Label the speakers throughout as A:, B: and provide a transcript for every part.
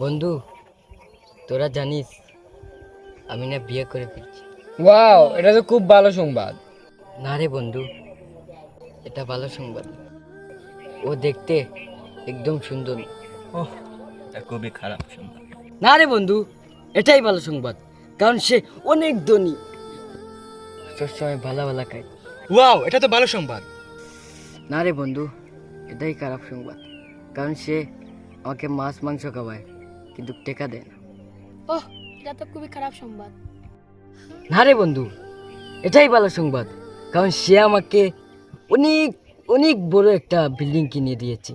A: বন্ধু তোরা জানিস আমি না বিয়ে করে ফেলছি
B: ওয়াও এটা তো খুব ভালো সংবাদ।
A: না রে বন্ধু এটা ভালো সংবাদ ও দেখতে একদম সুন্দর।
C: ওহ। এটা খুবই খারাপ সংবাদ।
A: না রে বন্ধু এটাই ভালো সংবাদ কারণ সে অনেক ধনী। সবসময় ভালো ভালো খায়
B: ওয়াও এটা তো ভালো সংবাদ।
A: না রে বন্ধু এটাই খারাপ সংবাদ কারণ সে আমাকে মাছ মাংস খাওয়ায়। কিন্তু টেকা দেয় না।
D: ওহ এটা তো খুবই খারাপ সংবাদ।
A: না রে বন্ধু এটাই ভালো সংবাদ কারণ সে আমাকে অনেক অনেক বড় একটা বিল্ডিং কিনে দিয়েছে।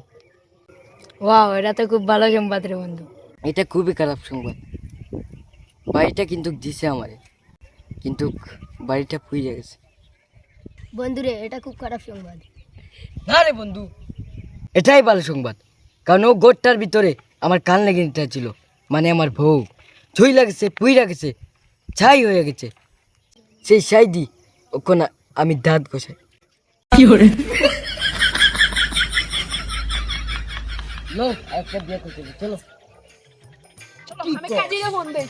D: ওয়াও এটা তো খুব ভালো সংবাদ রে বন্ধু।
A: এটা খুবই খারাপ সংবাদ। বাড়িটা কিন্তু দিছে আমারে কিন্তু বাড়িটা পুড়ে গেছে।
D: বন্ধুরে এটা খুব খারাপ সংবাদ।
A: না রে বন্ধু এটাই ভালো সংবাদ কারণ ও গোটটার ভিতরে আমার কান লেগে ছিল মানে আমার বউ। ছুই লাগেছে পুই লাগেছে ছাই হয়ে গেছে। সেই ছাই দি ওখানে আমি দাঁত ঘষাই। লো, একটা বিয়ে করতে চলো।
D: আমি ফোন দেই।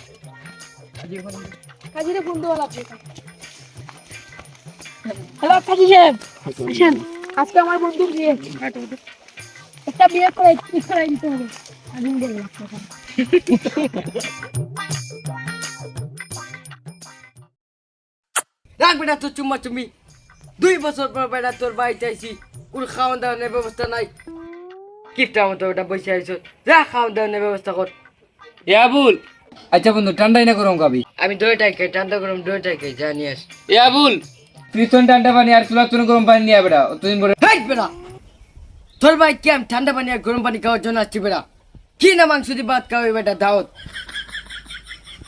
D: কাজীরে ফোন দেওয়া লাগবে। হ্যালো কাজী সাহেব। আজকে আমার বন্ধু বিয়ে। একটা বিয়ে করে ঠিক করে দিতে হবে।
A: রাখ বেটা তোর চুম্মা চুম্মি দুই বছর পর বেটা তোর বাড়িতে আইসি কোন খাওয়ান দাওয়ানের ব্যবস্থা নাই কিপটা মতো ওটা বসে আইসো যা খাওয়ান দাওয়ানের ব্যবস্থা কর
B: ইয়াবুল আচ্ছা বন্ধু ঠান্ডাই না গরম খাবি
A: আমি দইটাই খাই ঠান্ডা গরম দইটাই খাই যা নিয়ে আস
B: ইয়াবুল তুই তো ঠান্ডা পানি আর চুলা তুন গরম পানি নিয়ে বেটা তুই বলে
A: হেই বেটা তোর ভাই কি আমি ঠান্ডা পানি আর গরম পানি খাওয়ার জন্য আসছি বেটা কি না মাংস দিয়ে ভাত খাওয়াই বেটা দাওয়াত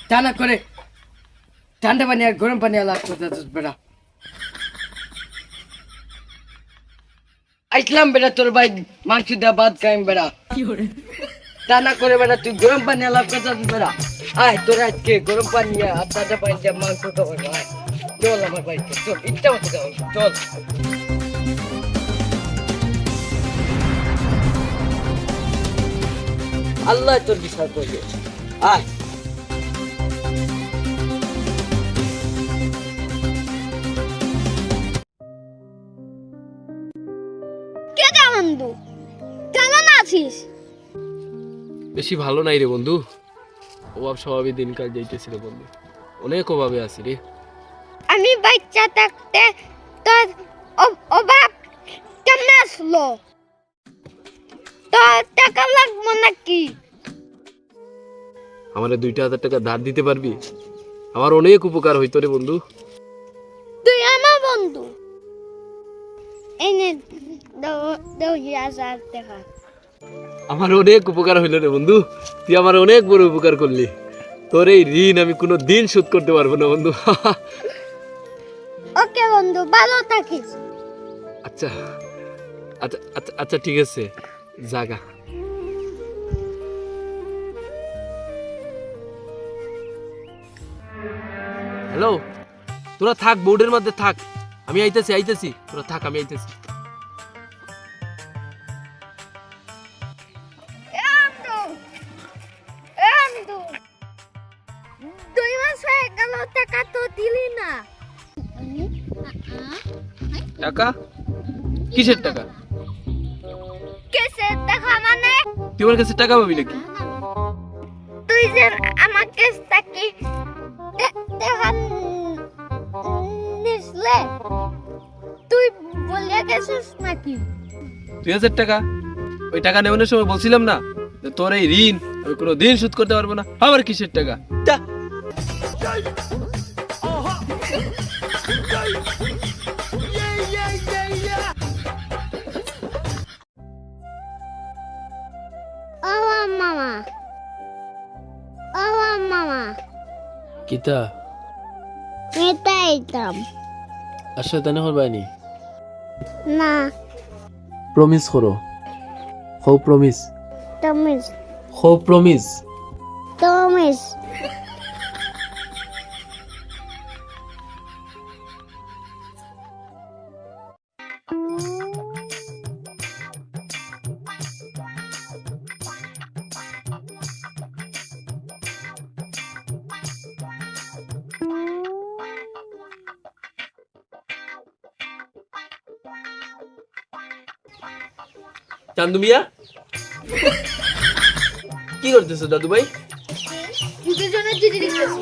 A: তা না করে ঠান্ডা পানি আর গরম পানি আলাদা করতে বেটা। আসলাম বেটা তোর ভাই মাংস দিয়ে ভাত খাইম বেটা। তা না করে বেটা তুই গরম পানি আলাপ করতে বেটা। আয় তোর আজকে গরম পানি আর ঠান্ডা পানি দিয়ে মাংস খাওয়ার আয়। চল আমার বাড়িতে চল ইচ্ছা মতো চল। আল্লাহ তোর বিচার করবে। আয়।
D: কে যা বন্ধু কেমন আছিস?
E: বেশি ভালো নাই রে বন্ধু। অভাব স্বভাবে দিনকাল যাইতেছি রে বন্ধু। অনেক অভাবে আছি রে।
D: আমি বাচ্চা থাকতে তোর অভাব কেমন আসলো? টাকা লাগবো নাকি?
E: আমার দুইটা হাজার টাকা ধার দিতে পারবি? আমার অনেক উপকার হইতো রে বন্ধু।
D: তুই আমার বন্ধু। এনে টাকা।
E: আমার অনেক উপকার হইল রে বন্ধু। তুই আমার অনেক বড় উপকার করলি। তোর এই ঋণ আমি কোনো দিন শোধ করতে পারব না বন্ধু।
D: ওকে বন্ধু ভালো থাকিস।
E: আচ্ছা আচ্ছা আচ্ছা আচ্ছা ঠিক আছে। জাগা। হ্যালো তোরা থাক বোর্ডের মধ্যে থাক। আমি আইতেছি আইতেছি। তোরা থাক আমি আইতেছি।
D: দুই মাস হয়ে গেল টাকা তো দিলি না।
E: টাকা? কিসের টাকা?
D: কেসে টাকা মানে?
E: তুই আমার কাছে টাকা পাবি নাকি?
D: তুই যে আমাকে তাকে টাকা নিসলে তুই বলে গেছিস নাকি?
E: দুই হাজার টাকা? ওই টাকা নেওয়ানোর সময় বলছিলাম না তোর এই ঋণ আমি কোনো দিন শোধ করতে পারব না। আবার কিসের টাকা? কিতা?
D: এটাই দাম
E: আসলে তানে হরবাইনি
D: না?
E: প্রমিস করো। হো প্রমিস
D: প্রমিস
E: হো প্রমিস
D: তমিস
E: চান্দু মিয়া কি করতেছো দাদু ভাই
F: দুটোর জন্য চিঠি লিখতেছি।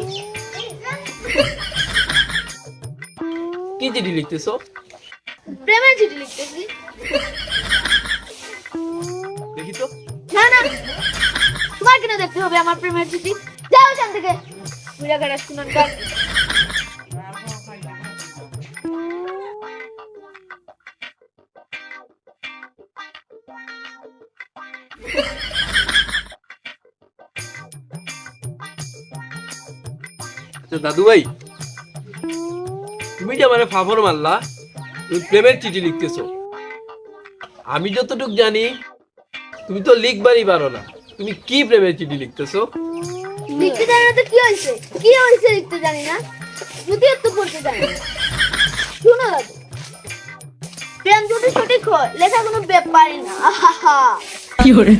E: কি চিঠি লিখতেছো?
F: প্রেমের চিঠি লিখতেছি।
E: দেখি তো।
F: না না। তোমার কেন দেখতে হবে আমার প্রেমের চিঠি? যাও এখান থেকে। বুঝা গেলে শুনুন
E: আচ্ছা দাদু ভাই, তুমি যে আমার ফাফর মারলা, তুমি প্রেমের চিঠি লিখতেছো। আমি যতটুক জানি, তুমি তো লিখবারই পারো না। তুমি কি প্রেমের চিঠি লিখতেছো?
F: লিখতে জানি না তো কি হয়েছে? কি হয়েছে লিখতে জানি না? যদিও তো পড়তে জানি শুনো দাদু, প্রেম যদি সঠিক হয়, লেখা কোনো ব্যাপারই না। 有人